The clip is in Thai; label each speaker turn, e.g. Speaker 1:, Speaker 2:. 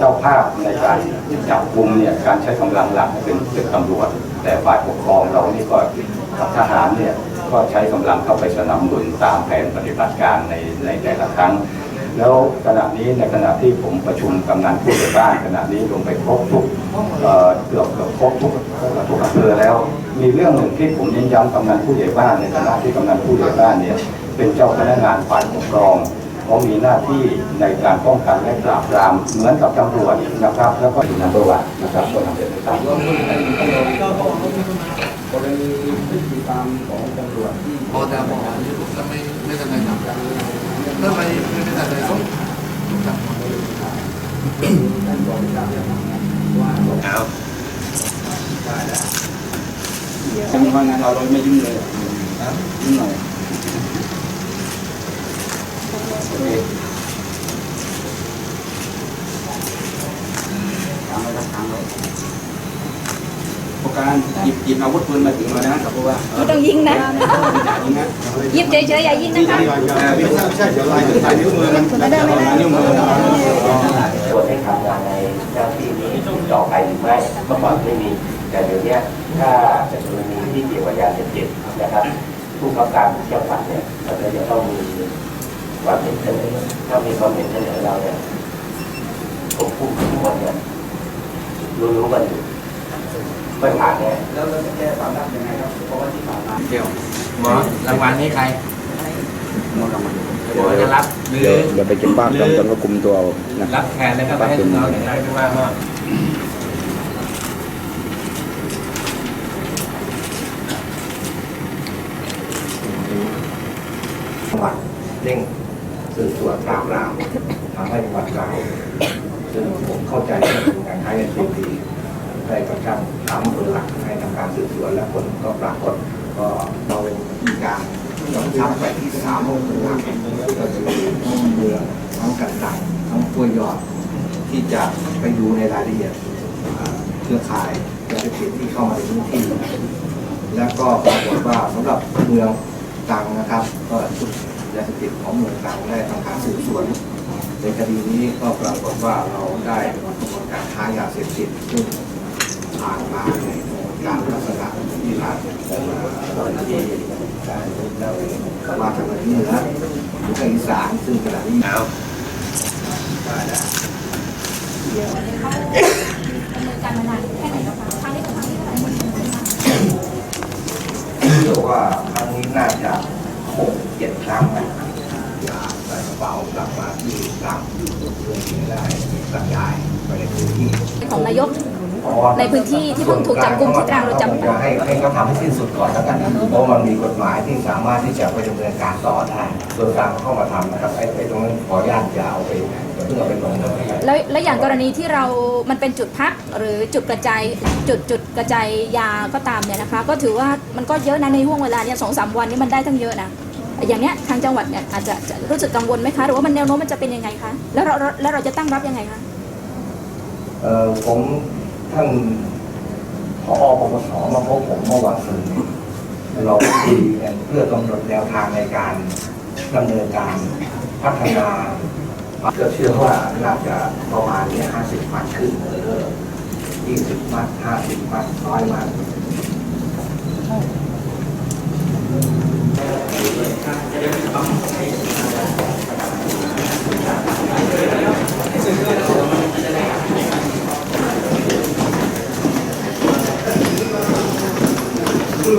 Speaker 1: เจ้าภาพในการจับกลุ่มเนี่ยการใช้กำลังหลักเป็นเป็นตำรวจ แต่ฝ่ายปกครองเรานี่ก็ทหารเนี่ยก็ใช้กำลังเข้าไปสนับสนุนตามแผนปฏิบัติการในในแต่ละครั้ง แล้วขณะนี้ในขณะที่ผมประชุมกำนันผู้ใหญ่บ้านขณะนี้ลงไปครบทุกเอ่อเกือบเกือบครบทุกทุกอำเภอแล้ว มีเรื่องหนึ่งที่ผมเน้นย้ำกำนันผู้ใหญ่บ้านในฐานะที่กำนันผู้ใหญ่บ้านเนี่ยเป็นเจ้าพนักงานฝ่ายปกครอง เขามีหน้าที่ในการป้องกันและปราบปรามเหมือนกับตำรวจนะครับ แล้วก็อยู่ในประวัตินะครับก็ทำเป็นไปตาม
Speaker 2: กรณีพฤติกรรมของตำรวจที่
Speaker 3: พอแต่บอกว่าถ้าไม่ไม่ทำอะไรทำถ้าไม่ไม่ทำอะไรต้องจับ
Speaker 2: ท่านบอกจับว่า
Speaker 3: เอา
Speaker 2: จะมีว่างานเราเราไม่ยุ่งเลยยุ่งหน่อย ทางไว้ครับทางไว้พวกการหยิบหยิบอาวุธปืนมาถึงมานะครับเพราะว่า
Speaker 4: ไม่ต้องยิงนะ
Speaker 2: ยิงนะ
Speaker 4: ยิบเฉยๆอย่ายิงนะคะ
Speaker 2: ไม่ใช่เดี๋ยวลายลายนิ้วมือมัน
Speaker 4: ไม่ได้ไม่ได้
Speaker 2: นิ้วมือ
Speaker 5: ส่วนให้ทำงานในเจ้าที่นี้ต่อไปหรือไม่เมื่อก่อนไม่มีแต่เดี๋ยวเนี้ยถ้าจะมีที่เกี่ยวกับยาเสพติดนะครับผู้กำกับการจังหวัดเนี่ยเราก็จะต้องมี ความเห็นเสนอถ้ามีความเห็นเสนอเราเนี่ยผมพูดทุกคนเนี่ยรู้รู้ๆกันอยู่ไม่ผ่านแน่
Speaker 2: แล้วเราจะแก้ความรักยังไงครับเพราะว่าที่ผ่านมา
Speaker 6: เดี๋ยวหมอรางวัลนี้ใคร
Speaker 2: หมดรางวัล
Speaker 6: หมอจะรับหรือ
Speaker 7: เดี๋ยวเดี๋ยวไปเก็บบ้านตอนตอนก็คุมตัวเอานะ
Speaker 6: รับแทนแล้วก็ไปให้เราอย่างไรไม่ว่าก็
Speaker 5: จังหวัดเร่ง สืบสวนปราบปรามทำให้จังหวัดเราซึ่งผมเข้าใจว่าเป็นการใช้เงินดีได้กระชับสามอำเภอหลักให้ทำการสืบสวนและผลก็ปรากฏก็เราเป็นการกำชับไปที่สามอำเภอหลักก็คือทั้งเมืองทั้งกันตังทั้งห้วยยอด ที่จะไปดูในรายละเอียดเครือข่ายยาเสพติดที่เข้ามาในพื้นที่ แล้วก็ปรากฏว่าสำหรับเมืองตังนะครับ ก็ชุด ยาเสพติดของเมืองตรังได้ทำการสืบสวนในคดีนี้ก็ปรากฏว่าเราได้กระบวนการค้ายาเสพติดซึ่งผ่านมาในการลักษณะที่ผ่านตอนที่เราว่าทางเหนือหรือทางอีสานซึ่งขณะนี้
Speaker 3: เอา
Speaker 4: ดำเนินการมานานแค่ไหนแล้วคะครั้งนี้เป็นครั้งที่เท่าไหร่
Speaker 5: เชื่อว่าครั้งนี้น่าจะหกเจ็ดครั้งนะยาใส่กระเป๋ากลับมาที่ตรังเพื่อที่จะได้กระจายไปในพื้นที่
Speaker 4: ของนายกในพื้นที่ที่เพิ่งถูกจับกุมที่ตรังเราจำ
Speaker 5: จะให้ให้เขาทำให้สิ้นสุดก่อนแล้วกันเพราะมันมีกฎหมายที่สามารถที่จะไปดำเนินการต่อได้ส่วนกลางเขาเข้ามาทำนะครับไอ้ไอ้ตรงนั้นขออนุญาตอย่าเอาไปอย่าเพิ่งเอาไปลงเลย
Speaker 4: แล้วแล้วอย่างกรณีที่เรา มันเป็นจุดพักหรือจุดกระจายจุดจุดกระจายยาก็ตามเนี่ยนะคะ ก็ถือว่ามันก็เยอะนะในห่วงเวลาเนี่ยสองสามวันนี้มันได้ตั้งเยอะนะอย่างเนี้ยทางจังหวัดเนี่ยอาจจะจะรู้สึกกังวลไหมคะหรือว่ามันแนวโน้มมันจะเป็นยังไงคะแล้วเราแล้วเราจะตั้งรับยังไงคะ
Speaker 5: เอ่อ ผมท่านผอปปสมาพบผมเมื่อวันศุกร์เราคุยกันเพื่อกำหนดแนวทางในการดำเนินการพัฒนาก็เชื่อว่าน่าจะประมาณนี้ห้าสิบมัดขึ้นหรือยี่สิบมัดห้าสิบมัดร้อยมัด
Speaker 2: เ